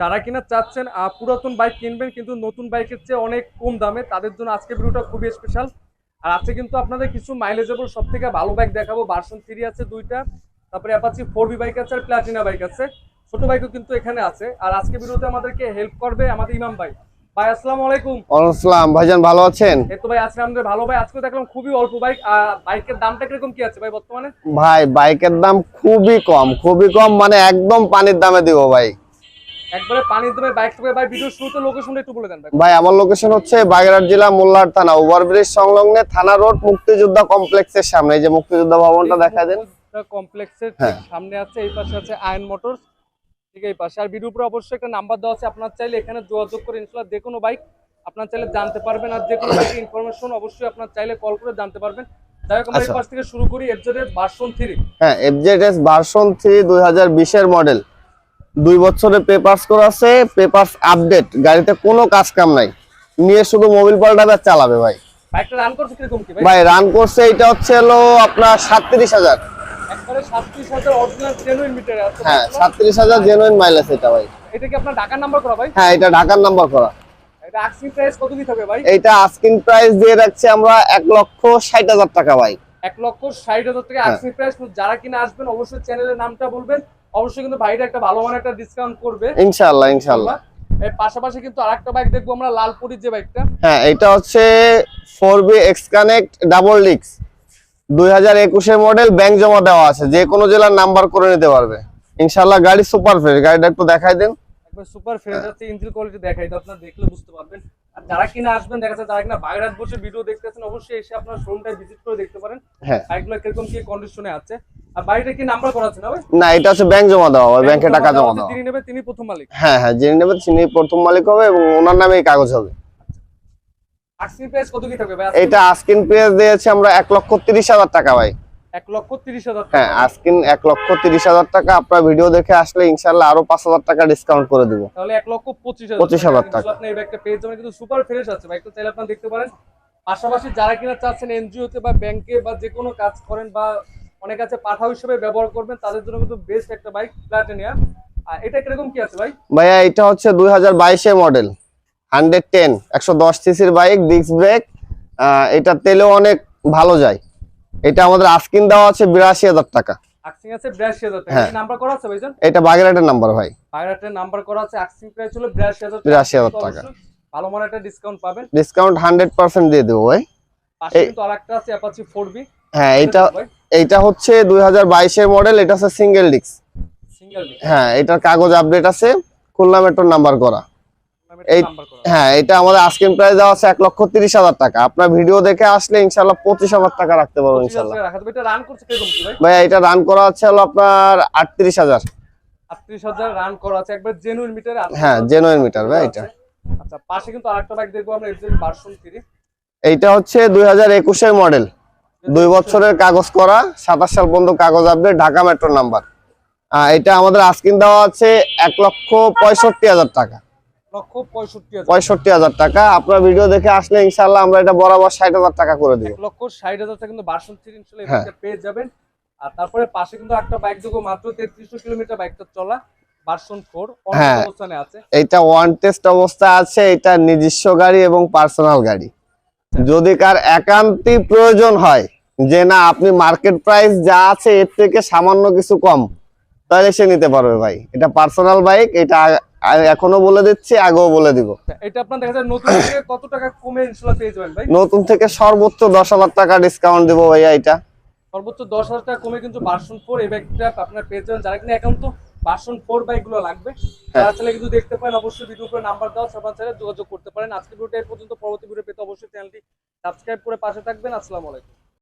যারা কিনা চাচ্ছেন পুরাতন বাইক কিনবেন কিন্তু নতুন বাইকের চেয়ে অনেক কম দামে। তাদের জন্য আজকে ভিডিওটা খুবই স্পেশাল আর আজকে কিন্তু আপনাদের কিছু মাইলেজেবল সব থেকে ভালো বাইক দেখাবো। ভার্সন থ্রি আছে দুইটা তারপরে অ্যাপাচি ফোর বি বাইক আছে আর প্লাটিনা বাইক আছে। ছোট বাইকও কিন্তু এখানে আছে। আর আজকে ভিডিওতে আমাদেরকে হেল্প করবে আমাদের ইমাম ভাই। ভাই আসসালামু আলাইকুম। আসসালাম। ভাইজান ভালো আছেন? এই তো ভাই আজকে আমাদের ভালো ভাই। আজকে দেখলাম খুবই অল্প বাইক আর বাইকের দামটা কীরকম কি আছে ভাই বর্তমানে? ভাই বাইকের দাম খুবই কম। খুবই কম মানে একদম পানির দামে দিব ভাই। একবারে পানির দামে বাইক থেকে ভাই ভিডিও শুরুতে লোকেশনটা একটু বলে দেন ভাই। ভাই আমার লোকেশন হচ্ছে বাগেরহাট জেলা মোল্লার থানা ওভারব্রিজ সংলগ্নে থানা রোড মুক্তিযোদ্ধা কমপ্লেক্সের সামনে। এই যে মুক্তিযোদ্ধা ভবনটা দেখা দেন কমপ্লেক্সের হ্যাঁ। সামনে আছে এই পাশে আছে আয়ন মোটরস। ঠিক এই পাশে। আর ভিডিও উপরে অবশ্যই একটা নাম্বার দেওয়া আছে আপনার চাইলে এখানে যোগাযোগ করে ইনশাল্লাহ যে কোনো বাইক আপনার চাইলে জানতে পারবেন আর যে কোনো ইনফরমেশন অবশ্যই আপনার চাইলে কল করে জানতে পারবেন। আচ্ছা। থেকে শুরু করি এফজেড ভার্সন থ্রি হ্যাঁ এফজেডএস ভার্সন থ্রি দুই হাজার বিশের মডেল দুই বছরের পেপার্স করা আছে পেপার্স আপডেট গাড়িতে কোনো কাজ কাম নাই। নিয়ে শুধু মোবিল পাল্টাবে চালাবে ভাই। ভাই? রান করছে এটা হচ্ছে হলো আপনার সাতত্রিশ হাজার। একবারে সাতত্রিশ হাজার জেনুইন মিটার আছে হ্যাঁ সাতত্রিশ হাজার জেনুইন মাইলেজ এটা ভাই। এটা কি আপনার ঢাকার নাম্বার করা ভাই? হ্যাঁ এটা ঢাকার নাম্বার করা। এটা আস্কিং প্রাইস দিয়ে রাখছি আমরা এক লক্ষ ষাট হাজার টাকা ভাই। এক লক্ষ ষাট হাজার টাকা হ্যাঁ। আক্সিং প্রাইস যারা কিনা আসবেন অবশ্যই চ্যানেলের নামটা বলবেন। অবশ্যই কিন্তু ভাইটা একটা ভালো মানের একটা ডিসকাউন্ট করবে। ইনশাল্লাহ ইনশাল্লাহ এর পাশাপাশি কিন্তু আরেকটা বাইক দেখব আমরা লালপুরির যে বাইকটা হ্যাঁ এটা হচ্ছে four B X connect double ডিক্স দুই হাজার একুশের মডেল ব্যাংক জমা দেওয়া আছে যে কোনো জেলার নাম্বার করে নিতে পারবে। ইনশাআল্লাহ গাড়ি সুপার ফ্রেশ গাড়িটা একটু দেখাই দেন। একবার সুপার ফ্রেশ আছে ইঞ্জিন কোয়ালিটি দেখাই তো আপনারা দেখলে বুঝতে পারবেন। আর যারা কিনা আসবেন দেখা যাচ্ছে যারা কিনা বাগেরহাট বসে ভিডিও দেখতেছেন অবশ্যই এসে আপনার শোরুমটা ভিজিট করে দেখতে পারেন। হ্যাঁ। বাইকগুলো কীরকম কি কন্ডিশনে আছে। আর বাড়িটা কি নাম্বার করা আছে না এটা হচ্ছে ব্যাংক জমা দেওয়া হবে ব্যাংকে টাকা জমা দেওয়া তিনি নেবে তিনি প্রথম মালিক। হ্যাঁ হ্যাঁ যিনি নেবেন তিনি প্রথম মালিক হবে এবং ওনার নামে কাগজ হবে। আক্সিং প্রাইস কত কি থাকবে ভাই? এটা আস্কিন প্রাইস দিয়েছে আমরা এক লক্ষ তিরিশ হাজার টাকা ভাই। এক লক্ষ তিরিশ হাজার হ্যাঁ টাকা এক লক্ষ তিরিশ হাজার টাকা। আপনার ভিডিও দেখে আসলে ইনশাল্লাহ আরও পাঁচ হাজার টাকা ডিসকাউন্ট করে দিব। তাহলে এক লক্ষ পঁচিশ 25,000 টাকা। আপনি এই ব্যাগটা পেয়ে যাবেন কিন্তু সুপার ফ্রেশ আছে চাইলে আপনারা দেখতে পারেন। পাশাপাশি যারা কিনা চাচ্ছেন এনজিওতে বা ব্যাংকে বা যে কোনো কাজ করেন বা অনেক আছে পাঠা হিসেবে ব্যবহার করবেন তাদের জন্য কিন্তু বেস্ট একটা বাইক প্লাটিনিয়া আর এটা কীরকম কি আছে ভাই? ভাইয়া এটা হচ্ছে দুই হাজার বাইশের মডেল হান্ড্রেড টেন একশো দশ সিসির বাইক ডিস্ক ব্রেক এটা তেলেও অনেক ভালো যায়। এটা আমাদের আস্কিন দেওয়া আছে বিরাশি হাজার টাকা। আক্সিং আছে বিরাশি হাজার টাকা। হ্যাঁ। নাম্বার করা আছে ভাইজান? এটা বাগেরহাটের নাম্বার ভাই। বাগেরহাটের নাম্বার করা আছে আক্সিং প্রাইস হলো বিরাশি হাজার 82,000 তো টাকা। ভালো মানের একটা ডিসকাউন্ট পাবেন। ডিসকাউন্ট হান্ড্রেড পার্সেন্ট দিয়ে দেবো ভাই। পাশে এই- কিন্তু আরেকটা আছে অ্যাপাচি ফোর বি হ্যাঁ এইটা এইটা হচ্ছে দুই হাজার বাইশের মডেল এটা হচ্ছে সিঙ্গেল ডিস্ক সিঙ্গেল হ্যাঁ এটার কাগজ আপডেট আছে খুলনা মেট্রোর নাম্বার করা। এই- হ্যাঁ এটা আমাদের আস্কিন প্রাইস দেওয়া আছে এক লক্ষ তিরিশ হাজার টাকা। আপনার ভিডিও দেখে আসলে ইনশাল্লাহ পঁচিশ হাজার টাকা রাখতে পারব ইনশাল্লাহ ভাই? এটা রান করা হচ্ছে হলো আপনার আটত্রিশ হাজার। আছে হ্যাঁ জেনুইন মিটার ভাই এটা। আচ্ছা পাশে কিন্তু আরেকটা বাইক দেখব আমরা এফজেড ভার্সন থ্রি এইটা হচ্ছে দুই হাজার একুশের মডেল দুই বছরের কাগজ করা সাতাশ সাল পর্যন্ত কাগজ আপডেট ঢাকা মেট্রো নাম্বার এটা আমাদের আস্কিন দেওয়া আছে এক লক্ষ পঁয়ষট্টি হাজার টাকা। লক্ষ পঁয়ষট্টি হাজার। টাকা। আপনার ভিডিও দেখে আসলে ইনশাল্লাহ আমরা এটা বরাবর ষাট হাজার টাকা করে দিব। লক্ষ ষাট হাজার টাকা কিন্তু হ্যাঁ। পেয়ে যাবেন। আর তারপরে পাশে কিন্তু একটা বাইক মাত্র তেত্রিশশো কিলোমিটার বাইকটা চলা হ্যাঁ। এইটা ওয়ান টেস্ট অবস্থা আছে এটা নিজস্ব গাড়ি এবং পার্সোনাল গাড়ি। যদি কার একান্তি প্রয়োজন হয় যে না আপনি মার্কেট প্রাইস যা আছে এর থেকে সামান্য কিছু কম তাহলে সে নিতে পারবে ভাই। এটা পার্সোনাল বাইক এটা এখনও বলে দিচ্ছি আগেও বলে দিব। আচ্ছা, এটা আপনার দেখা যায় নতুন থেকে কত টাকা কমে পেয়ে যাবেন ভাই? নতুন থেকে সর্বোচ্চ দশ হাজার টাকা ডিসকাউন্ট দিব ভাইয়া এটা। সর্বোচ্চ দশ হাজার টাকা কমে কিন্তু ভার্সন ফোর এই বাইকটা আপনার পেয়ে যাবেন। যারা কিনা একান্ত ভার্সন ফোর বাইকগুলো লাগবে। তারা চাইলে কিন্তু দেখতে পারেন অবশ্যই ভিডিও করে নাম্বার দেওয়া সবার চাইলে যোগাযোগ করতে পারেন। আজকে ভিডিওটা এই পর্যন্ত। পরবর্তী ভিডিও পেতে অবশ্যই চ্যানেলটি সাবস্ক্রাইব করে পাশে থাকবেন। আসসালামু আলাইকুম।